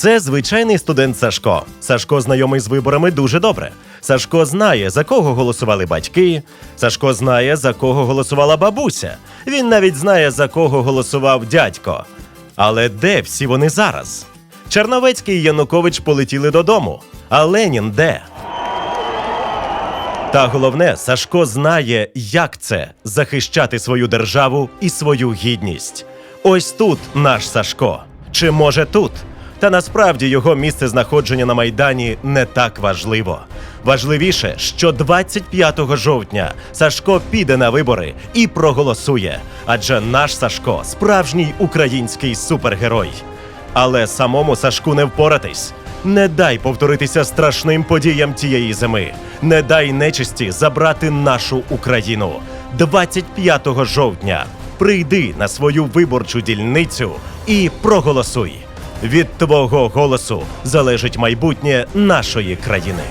Це звичайний студент Сашко. Сашко знайомий з виборами дуже добре. Сашко знає, за кого голосували батьки. Сашко знає, за кого голосувала бабуся. Він навіть знає, за кого голосував дядько. Але де всі вони зараз? Черновецький і Янукович полетіли додому. А Ленін де? Та головне, Сашко знає, як це захищати свою державу і свою гідність. Ось тут наш Сашко. Чи може тут? Та насправді його місце знаходження на майдані не так важливо. Важливіше, що 25 жовтня Сашко піде на вибори і проголосує. Адже наш Сашко справжній український супергерой. Але самому Сашку не впоратись. Не дай повторитися страшним подіям тієї зими. Не дай нечисті забрати нашу Україну. 25 жовтня прийди на свою виборчу дільницю і проголосуй. Від твого голосу залежить майбутнє нашої країни.